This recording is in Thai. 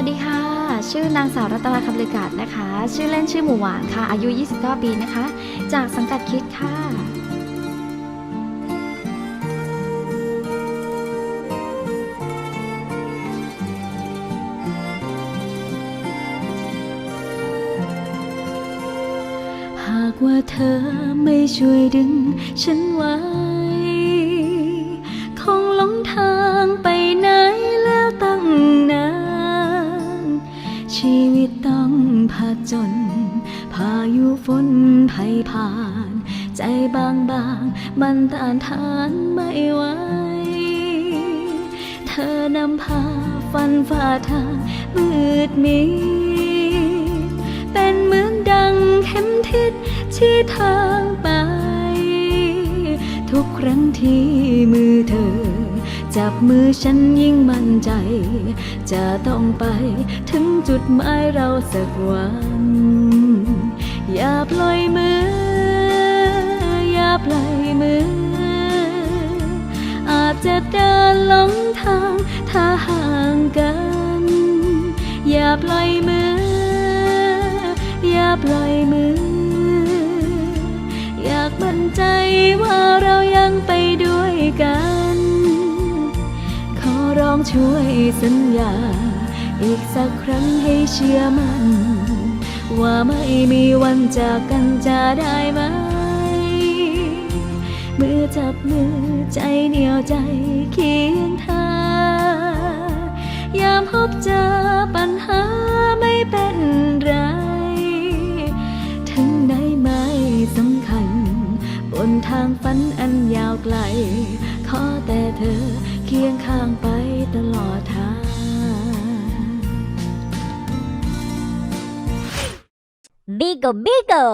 วัสดีค่ะ ชื่อนางสาวรัตนาคำเลกาศนะคะ ชื่อเล่นชื่อหมูหวานค่ะ อายุ 29 ปีนะคะ จากสังกัดคิดค่ะ หากว่าเธอไม่ช่วยดึงฉันไว้ ชีวิตต้องผจญพายุฝนภัยผ่าน ใจบางบางมันต้านทานไม่ไหว เธอนำพาฟันฝ่าทางมืดมิดเป็นเหมือนดังเข็มทิศที่ทางไป ทุกครั้งที่ จับมือฉันยิ่งมั่นใจ จะต้องไปถึงจุดหมายเราสักวัน อย่าปล่อยมือ อย่าปล่อยมือ อาจจะเดินหลงทางถ้าห่างกัน อย่าปล่อยมือ อย่าปล่อยมือ องช่วยสัญญา อีกสักครั้งให้เชื่อมัน ว่าไม่มีวันจากกันจะได้ไหม มือจับมือใจเหนียวใจเคียงทางยามพบเจอปัญหาไม่เป็นไร ถึงไหนไม่สำคัญ บนทางฝันอันยาวไกล ขอแต่เธอเคียงข้างไป ตลอดทาง Bigo Bigo